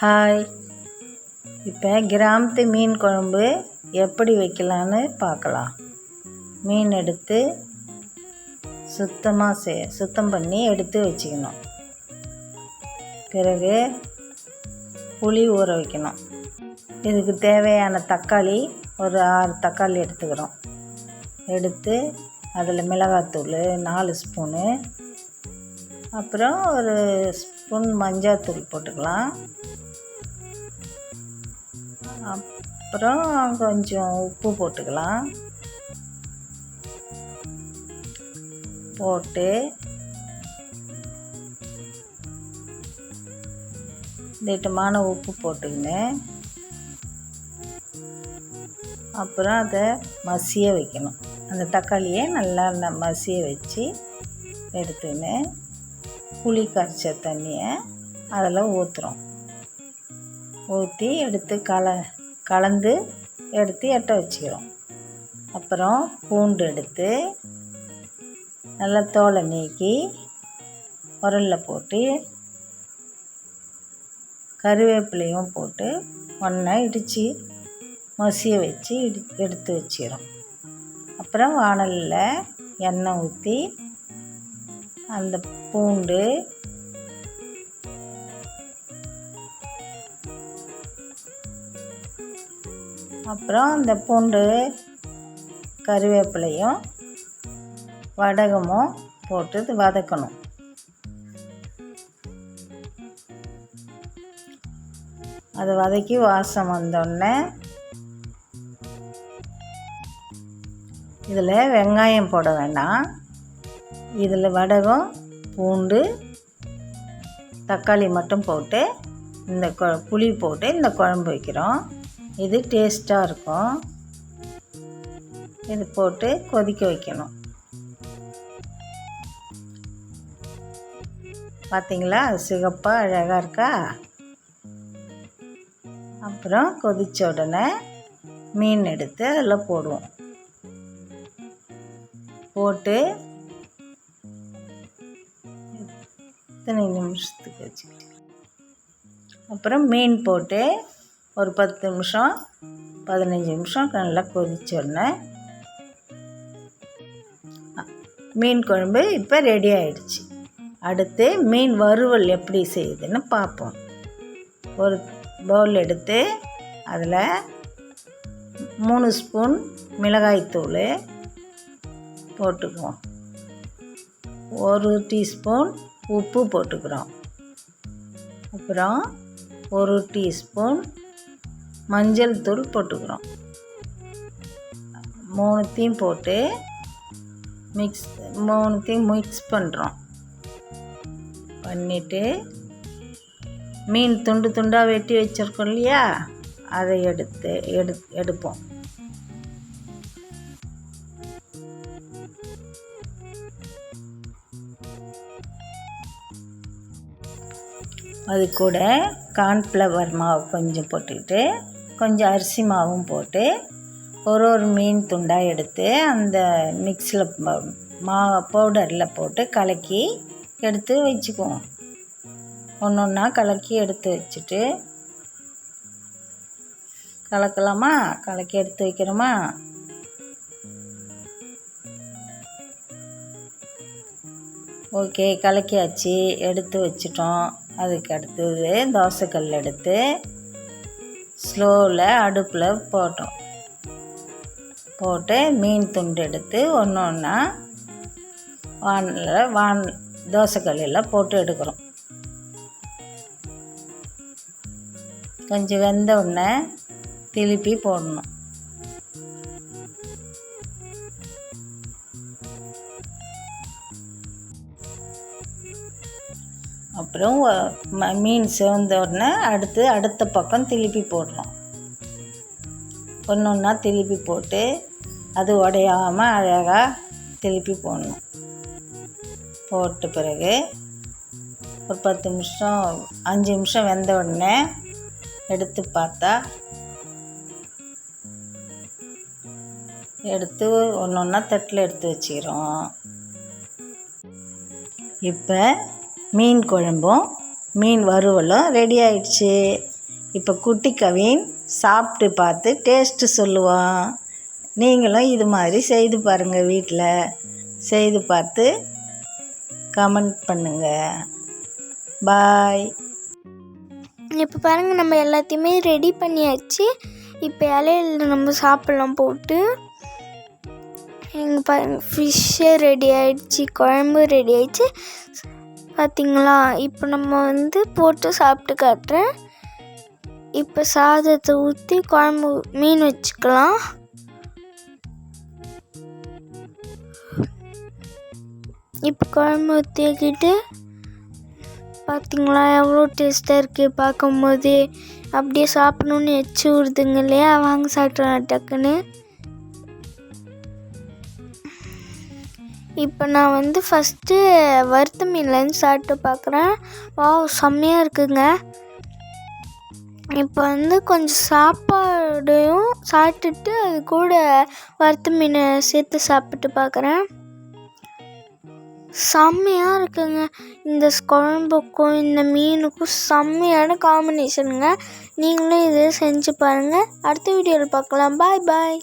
Hi இப்போ கிராமத்து மீன் குழம்பு எப்படி வைக்கலான்னு பார்க்கலாம். மீன் எடுத்து சுத்தமாக செ சுத்தம் பண்ணி எடுத்து வச்சுக்கணும். பிறகு புளி ஊற வைக்கணும். இதுக்கு தேவையான தக்காளி ஒரு ஆறு தக்காளி எடுத்துக்கிறோம். எடுத்து அதில் மிளகாத்தூள் நாலு ஸ்பூனு அப்புறம் ஒரு ஸ்பூன் மஞ்சாத்தூள் போட்டுக்கலாம். அப்புறம் கொஞ்சம் உப்பு போட்டுக்கலாம். போட்டு திட்டமான உப்பு போட்டுக்கின்னு அப்புறம் அதை மசிய வைக்கணும். அந்த தக்காளியை நல்லா ந- மசிய வச்சு எடுத்துக்கின்னு புளி கரைச்ச தண்ணியை அதில் ஊற்றுறோம் ஊற்றி எடுத்து கல கலந்து எடுத்து எட்ட வச்சுக்கிறோம். அப்புறம் பூண்டு எடுத்து நல்லா தோலை நீக்கி உரலில் போட்டு கருவேப்பிலையும் போட்டு ஒன்றா இடித்து மசிய வச்சு இடி எடுத்து வச்சிடும் அப்புறம் வாணலில் எண்ணெய் ஊற்றி அந்த பூண்டு. அப்புறம் அந்த பூண்டு கருவேப்பிலையும் வடகமும் போட்டு வதக்கணும். அதை வதக்கி வாசம் வந்தோடனே இதில் வெங்காயம் போட வேண்டாம். இதில் வடகம் பூண்டு தக்காளி மட்டும் போட்டு இந்த கொ புளி போட்டு இந்த குழம்பு வைக்கிறோம். இது டேஸ்ட்டாக இருக்கும். இது போட்டு கொதிக்க வைக்கணும். பார்த்தீங்களா? சிகப்பாக அழகாக இருக்கா? அப்புறம் கொதிச்ச உடனே மீன் எடுத்து அதில் போடுவோம். போட்டு இத்தனை நிமிஷத்துக்கு வச்சுக்கிட்டேன் அப்புறம் மீன் போட்டு ஒரு பத்து நிமிஷம் பதினஞ்சு நிமிஷம் நல்லா கொதிச்ச உடனே மீன் குழம்பு இப்போ ரெடி ஆயிடுச்சு. அடுத்து மீன் வறுவல் எப்படி செய்யுதுன்னு பார்ப்போம். ஒரு பவுல் எடுத்து அதில் மூணு ஸ்பூன் மிளகாய்த்தூள் போட்டுக்குவோம். ஒரு டீஸ்பூன் உப்பு போட்டுக்கிறோம். அப்புறம் ஒரு டீஸ்பூன் மஞ்சள் தூள் போட்டுக்கிறோம். மூணுத்தையும் போட்டு மிக்ஸ் மூணுத்தையும் மிக்ஸ் பண்ணுறோம் பண்ணிவிட்டு மீன் துண்டு துண்டாக வெட்டி வச்சுருக்கோம் இல்லையா? அதை எடுத்து எடு எடுப்போம். அது கூட கார்ன்ஃப்ளவர் மாவு கொஞ்சம் போட்டுக்கிட்டு கொஞ்சம் அரிசி மாவும் போட்டு ஒரு ஒரு மீன் துண்டாக எடுத்து அந்த மிக்ஸில் மா பவுடரில் போட்டு கலக்கி எடுத்து வச்சுக்குவோம். ஒன்று ஒன்றா கலக்கி எடுத்து வச்சுட்டு கலக்கலாமா? கலக்கி எடுத்து வைக்கிறோமா? ஓகே கலக்கியாச்சு. எடுத்து வச்சிட்டோம். அதுக்கு அடுத்தது தோசைக்கல் எடுத்து ஸ்லோவில் அடுப்பில் போட்டோம். போட்டு மீன் துண்டு எடுத்து ஒன்று ஒன்றா வானில் வான் தோசைக்கல்லில் போட்டு எடுக்கிறோம். கொஞ்சம் வெந்த உடனே திருப்பி போடணும். அப்புறம் ம- மீன் சிவந்த உடனே அடுத்து அடுத்த பக்கம் திருப்பி போடுறோம் ஒன்று ஒன்றா திருப்பி போட்டு அது உடையாமல் அழகாக திருப்பி போடணும். போட்ட பிறகு ஒரு பத்து நிமிஷம் அஞ்சு நிமிஷம் வெந்த உடனே எடுத்து பார்த்தா எடுத்து ஒன்று ஒன்றா தட்டில் எடுத்து வச்சுக்கிறோம். இப்போ மீன் குழம்பும் மீன் வறுவலும் ரெடி ஆயிடுச்சு. இப்போ குட்டி கவின் சாப்பிட்டு பார்த்து டேஸ்ட்டு சொல்லுவான். நீங்களும் இது மாதிரி செய்து பாருங்கள் வீட்டில் செய்து பார்த்து கமெண்ட் பண்ணுங்கள் பாய் இப்போ பாருங்கள் நம்ம எல்லாத்தையுமே ரெடி பண்ணியாச்சு. இப்போ இலையில நம்ம சாப்பிட்லாம் போட்டு. எங்கள் பாருங்கள் ஃபிஷ்ஷு ரெடி ஆயிடுச்சு குழம்பு ரெடி ஆயிடுச்சு. பார்த்தீங்களா இப்போ நம்ம வந்து போட்டு சாப்பிட்டு காட்டுறேன். இப்போ சாதத்தை ஊற்றி குழம்பு மீன் வச்சுக்கலாம். இப்போ குழம்பு ஊற்றிக்கிட்டு பார்த்தீங்களா எவ்வளோ டேஸ்ட்டாக இருக்குது பார்க்கும்போது. அப்படியே சாப்பிடணுன்னு எச்சு விடுதுங்க இல்லையா? வாங்க சாப்பிட்றேன் டக்குன்னு. இப்போ நான் வந்து ஃபஸ்ட்டு வறுத்த மீன்லேருந்து சாப்பிட்டு பார்க்குறேன். வாவ் செம்மையாக இருக்குங்க. இப்போ வந்து கொஞ்சம் சாப்பாடையும் சாப்பிட்டுட்டு அது கூட வறுத்த மீனை சேர்த்து சாப்பிட்டு பார்க்குறேன். செம்மையாக இருக்குங்க. இந்த குழம்புக்கும் இந்த மீனுக்கும் செம்மையான காம்பினேஷனுங்க நீங்களும் இதை செஞ்சு பாருங்கள் அடுத்த வீடியோவில் பார்க்கலாம். பாய் பாய்